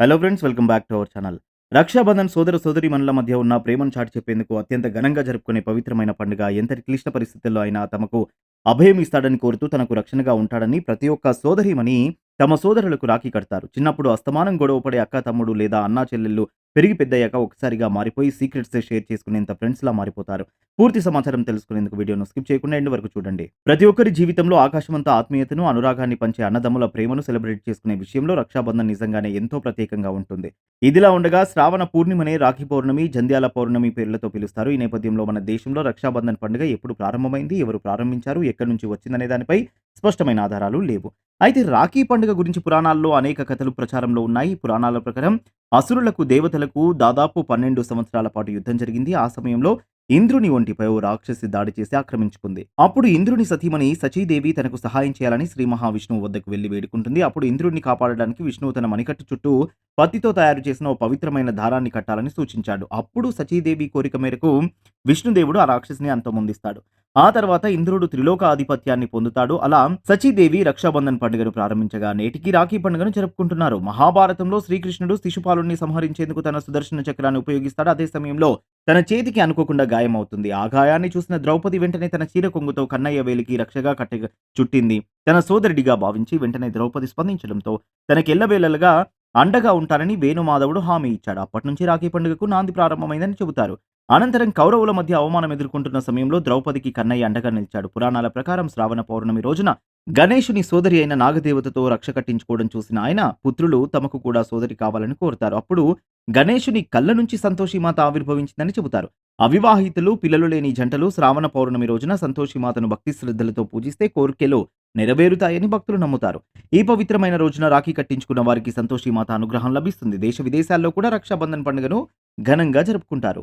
Hello friends welcome back to our channel Rakshabandhan సోదర సోదరి మనుల మధ్య ఉన్న ప్రేమను చాటి చెప్పేందుకు అత్యంత ఘనంగా జరుపుకునే పవిత్రమైన పండుగ ఎంతటి క్లిష్ట పరిస్థితుల్లో అయినా తమకు అభయం ఇస్తాడని కోరుతూ తనకు రక్షణగా ఉంటాడని ప్రతి ఒక్క సోదరిమని తమ సోదరులకు రాఖీ కడతారు. చిన్నప్పుడు అస్తమానం గొడవపడే అక్క తమ్ముడు లేదా అన్నా చెల్లెళ్ళు పెరిగి పెద్దయ్యాక ఒకసారిగా మారిపోయి సీక్రెట్స్ షేర్ చేసుకునేంత ఫ్రెండ్స్ లా మారిపోతారు. పూర్తి సమాచారం తెలుసుకునేందుకు వీడియోను స్కిప్ చేయకుండా ఎండ్ వరకు చూడండి. ప్రతి ఒక్కరి జీవితంలో ఆకాశమంతా ఆత్మీయతను అనురాగాన్ని పంచే అన్నదమ్ముల ప్రేమను సెలబ్రేట్ చేసుకునే విషయంలో రక్షాబంధన్ నిజంగానే ఎంతో ప్రత్యేకంగా ఉంటుంది. ఇదిలా ఉండగా శ్రావణ పూర్ణిమనే రాఖీ పౌర్ణమి జంధ్యాల పౌర్ణమి పేర్లతో పిలుస్తారు. ఈ నేపథ్యంలో మన దేశంలో రక్షాబంధన్ పండుగ ఎప్పుడు ప్రారంభమైంది ఎవరు ప్రారంభించారు ఎక్కడి నుంచి వచ్చిందనే దానిపై స్పష్టమైన ఆధారాలు లేవు. అయితే రాఖీ పండుగ గురించి పురాణాల్లో అనేక కథలు ప్రచారంలో ఉన్నాయి. పురాణాల ప్రకారం అసురులకు దేవతలకు దాదాపు పన్నెండు సంవత్సరాల పాటు యుద్ధం జరిగింది. ఆ సమయంలో ఇంద్రుని ఒంటిపై ఓ రాక్షసి దాడి చేసి ఆక్రమించుకుంది. అప్పుడు ఇంద్రుని సతీమణి సచీదేవి తనకు సహాయం చేయాలని శ్రీ మహావిష్ణువు వద్దకు వెళ్ళి వేడుకుంటుంది. అప్పుడు ఇంద్రుడిని కాపాడడానికి విష్ణువు తన మణికట్టు చుట్టూ పత్తితో తయారు చేసిన ఓ పవిత్రమైన దారాన్ని కట్టాలని సూచించాడు. అప్పుడు సచీదేవి కోరిక మేరకు విష్ణుదేవుడు ఆ రాక్షసిని అంతమొందిస్తాడు. ఆ తర్వాత ఇంద్రుడు త్రిలోక ఆధిపత్యాన్ని పొందుతాడు. అలా సచీదేవి రక్షాబంధన్ పండుగను ప్రారంభించగా నేటికి రాఖీ పండుగను జరుపుకుంటున్నారు. మహాభారతంలో శ్రీకృష్ణుడు శిశుపాలుని సంహరించేందుకు తన సుదర్శన చక్రాన్ని ఉపయోగిస్తాడు. అదే సమయంలో తన చేతికి అనుకోకుండా గాయమవుతుంది. ఆ గాయాన్ని చూసిన ద్రౌపది వెంటనే తన చీర కొంగుతో కన్నయ్య వేలికి రక్షగా కట్ట చుట్టింది. తన సోదరుడిగా భావించి వెంటనే ద్రౌపది స్పందించడంతో తనకెల్లవేళలుగా అండగా ఉంటానని వేణుమాధవుడు హామీ ఇచ్చాడు. అప్పటి నుంచి రాఖీ పండుగకు నాంది ప్రారంభమైందని చెబుతారు. అనంతరం కౌరవుల మధ్య అవమానం ఎదుర్కొంటున్న సమయంలో ద్రౌపదికి కన్నయ్య అండగా నిలిచాడు. పురాణాల ప్రకారం శ్రావణ పౌర్ణమి రోజున గణేషుని సోదరి అయిన నాగదేవతతో రక్ష కట్టించుకోవడం చూసిన ఆయన పుత్రులు తమకు కూడా సోదరి కావాలని కోరుతారు. అప్పుడు గణేషుని కళ్ళ నుంచి సంతోషిమాత ఆవిర్భవించిందని చెబుతారు. అవివాహితులు పిల్లలు లేని జంటలు శ్రావణ పౌర్ణమి రోజున సంతోషిమాతను భక్తి శ్రద్ధలతో పూజిస్తే కోరికలు నెరవేరుతాయని భక్తులు నమ్ముతారు. ఈ పవిత్రమైన రోజున రాఖీ కట్టించుకున్న వారికి సంతోషిమాత అనుగ్రహం లభిస్తుంది. దేశ విదేశాల్లో కూడా రక్షాబంధన్ పండుగను ఘనంగా జరుపుకుంటారు.